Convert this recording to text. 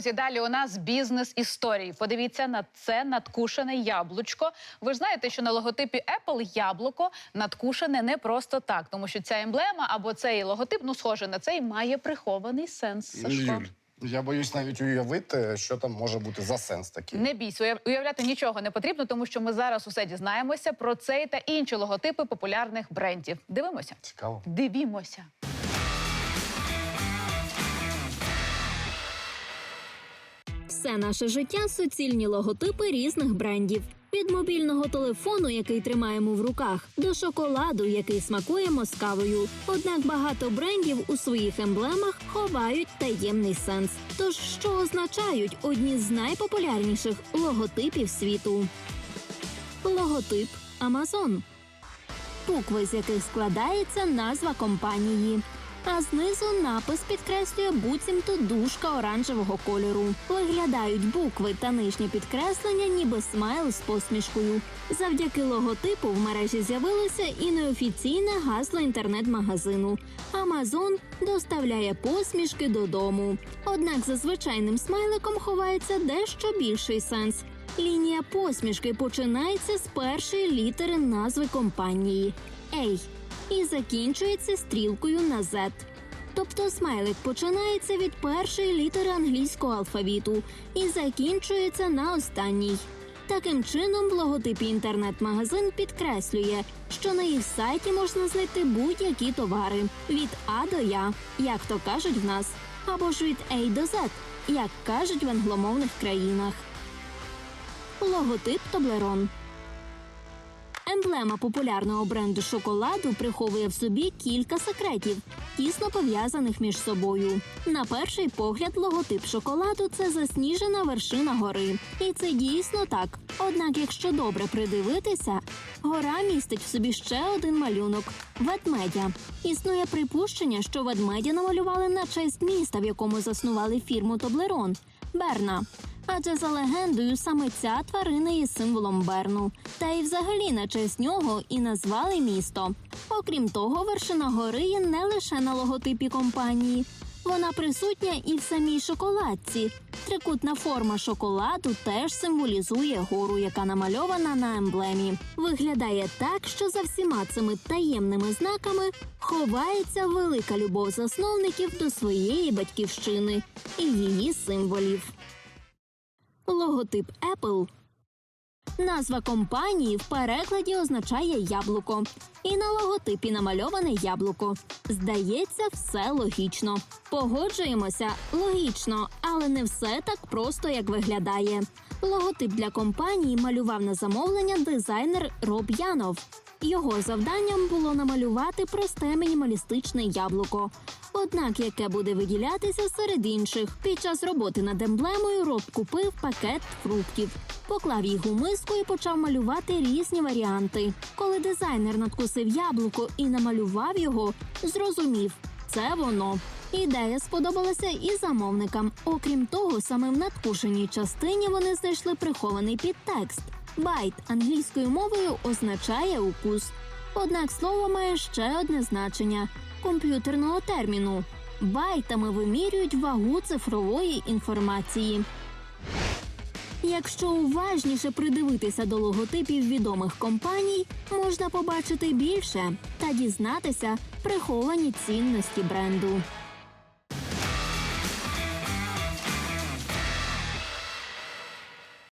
Друзі, далі у нас бізнес історії. Подивіться на це надкушене яблучко. Ви ж знаєте, що на логотипі Apple яблуко надкушене не просто так, тому що ця емблема або цей логотип, ну схоже на цей, має прихований сенс. Сашко. Юль, я боюсь навіть уявити, що там може бути за сенс такий. Не бійся, уяв- уявляти нічого не потрібно, тому що ми зараз усе дізнаємося про цей та інші логотипи популярних брендів. Дивимося. Цікаво. Дивімося. Все наше життя суцільні логотипи різних брендів. Від мобільного телефону, який тримаємо в руках, до шоколаду, який смакуємо з кавою. Однак багато брендів у своїх емблемах ховають таємний сенс. Тож, що означають одні з найпопулярніших логотипів світу? Логотип Amazon. Букви, з яких складається назва компанії. А знизу напис підкреслює буцімто дужка оранжевого кольору. Виглядають букви та нижнє підкреслення, ніби смайл з посмішкою. Завдяки логотипу в мережі з'явилося і неофіційне гасло інтернет-магазину. Амазон доставляє посмішки додому. Однак за звичайним смайликом ховається дещо більший сенс. Лінія посмішки починається з першої літери назви компанії Ей і закінчується стрілкою на Z. Тобто смайлик починається від першої літери англійського алфавіту і закінчується на останній. Таким чином, в логотипі інтернет-магазин підкреслює, що на їх сайті можна знайти будь-які товари від А до Я, як то кажуть в нас, або ж від A до Z, як кажуть в англомовних країнах. Логотип Тоблерон. Емблема популярного бренду шоколаду приховує в собі кілька секретів, тісно пов'язаних між собою. На перший погляд, логотип шоколаду це засніжена вершина гори. І це дійсно так. Однак, якщо добре придивитися, гора містить в собі ще один малюнок ведмедя. Існує припущення, що ведмедя намалювали на честь міста, в якому заснували фірму Тоблерон Берна. Адже за легендою саме ця тварина є символом Берну. Та й взагалі на честь нього і назвали місто. Окрім того, вершина гори є не лише на логотипі компанії. Вона присутня і в самій шоколадці. Трикутна форма шоколаду теж символізує гору, яка намальована на емблемі. Виглядає так, що за всіма цими таємними знаками ховається велика любов засновників до своєї батьківщини і її символів. Логотип Apple. Назва компанії в перекладі означає яблуко. І на логотипі намальоване яблуко. Здається, все логічно. Погоджуємося логічно, але не все так просто, як виглядає. Логотип для компанії малював на замовлення дизайнер Роб Янов. Його завданням було намалювати просте мінімалістичне яблуко. Однак, яке буде виділятися серед інших. Під час роботи над емблемою Роб купив пакет фруктів, поклав їх у миску і почав малювати різні варіанти. Коли дизайнер надкусив яблуко і намалював його, зрозумів це воно. Ідея сподобалася і замовникам. Окрім того, саме в надкушеній частині вони знайшли прихований підтекст. Байт англійською мовою означає укус. Однак слово має ще одне значення комп'ютерного терміну. Байтами вимірюють вагу цифрової інформації. Якщо уважніше придивитися до логотипів відомих компаній, можна побачити більше та дізнатися приховані цінності бренду.